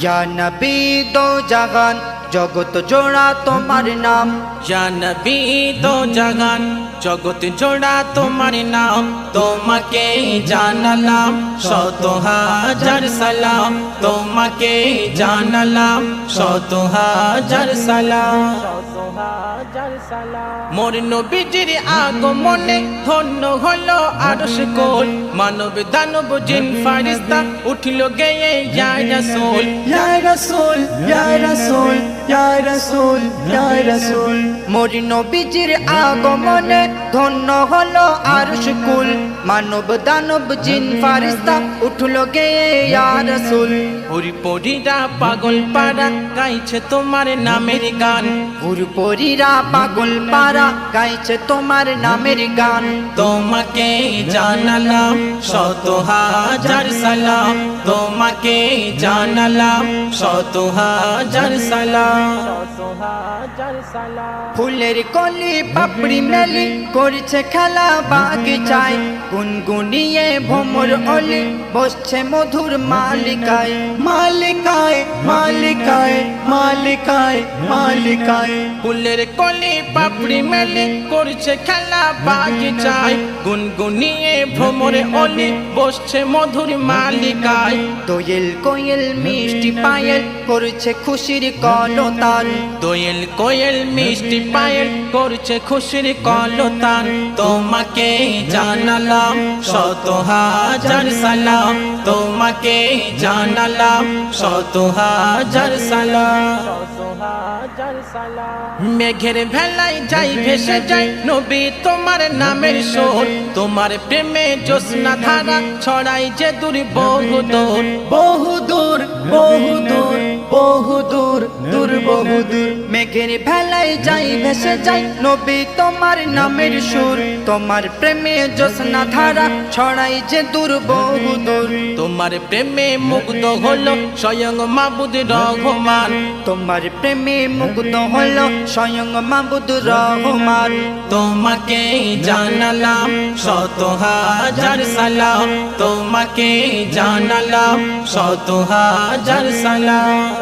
ইয়া নবী দো জাগান জগত জোড়া তোমার নাম। জানবি তো জাগান, জগৎ জোড়া তোমার নাম। তোমাকে জানালাম, শত হাজার সালাম। তোমাকে জানালাম, শত হাজার সালাম। মোর নবীজির আগমনে ধন্য হলো আরশ কোল। মানব দানব জিন ফারিস্তা উঠিল গেয়ে, ইয়া রাসূল ইয়া রাসূল ইয়া রাসূল। রাসূল রাসূল। মোর নবীজির আগমনে ধন্য হলো আরশ কুল। মানব দানব জিন ফারিস্তা উঠল গে রাসূল। পাগল পাড়া গাইছে তোমার নামের গান। পুরপুরিরা পাগল পারা গাইছে তোমার নামের গান। তোমাকে জানালাম শত হাজার সালাম। তোমাকে জানালাম শত হাজার সালাম। ফুলের কলি পাপড়ি মেলি করছে খেলা বাগিচায় গুনগুনিয়ে ভোমর অলি বসছে মধুর মালিকায়। মালিকায় মালিকায় মালিকায় মালিকায়। ফুলের কলি পাপড়ি মেলে করছে খেলা বাগিচায়। গুনগুনিয়ে ভ্রমরে অলি বসছে মধুর মালিকায়। দোয়েল কোয়েল মিষ্টি পায়েল করছে খুশির কলতান। দোয়েল কোয়েল মিষ্টি পায়েল করছে খুশির কলতান। তোমাকে জানালাম শত হাজার সালাম। তোমাকে জানালাম শত হাজার সালাম। মেঘের ভেলাই যাই ভেসে যাই। নবী তোমার নামের সোর তোমার প্রেমে জ্যোৎস্না ধারা ছড়াই যে দূর বহু দূর বহু দূর বহু দূর বহু দূর দূর বহু দূর। মেঘের ভেলায় যাই, ভেসে যাই। নবী তোমার নামের সুর, তোমার প্রেমে জ্যোৎস্না ধারা ছড়াই যে দূর, বহু দূর। তোমার প্রেমে মুগ্ধ হলো স্বয়ং মাবুদ রঘমান তোমার প্রেমে মুগ্ধ হলো স্বয়ং মাবুদ রহমান। তোমাকে জানালাম শত হাজার সালাম। তোমাকে জানালাম শত হাজার সালাম।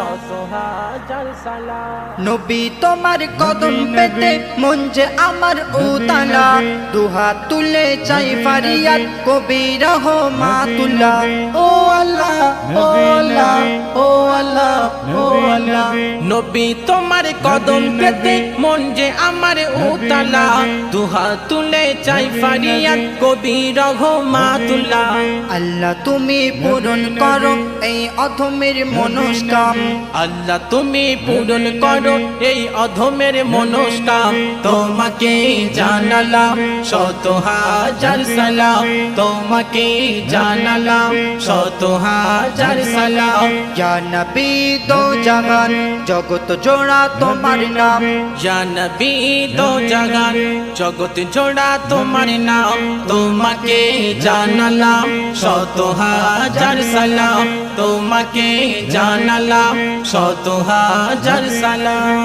নবী তোমার কদম পেতে মন যে আমার উতালা। দুহাত তুলে চাই ফারিয়াত কবি রহমাতুল্লাহ। ও আল্লাহ ও আল্লাহ ও আল্লাহ ও আল্লাহ। নবী। তোমার কদম পেতে মন যে আমার উতালা। দুহা তুলে চাই ফারিয়াত কবি রঘমাতুল্লাহ আল্লাহ তুমি পূরণ করো এই অধমের মনস্কাম। আল্লাহ তুমি পূরণ করো এই অধমের মনস্কাম তোমাকে জানালাম শত হাজার সালাম। তোমাকে জানালাম শত হাজার সালাম। ইয়া নবী দো জাহান জগত জোড়া তোমার নাম। জানবি তো জাগান, জগৎ জোড়া তোমার নাম। তোমাকে জানালাম শত হাজার সালাম। তোমাকে জানালাম শত হাজার সালাম।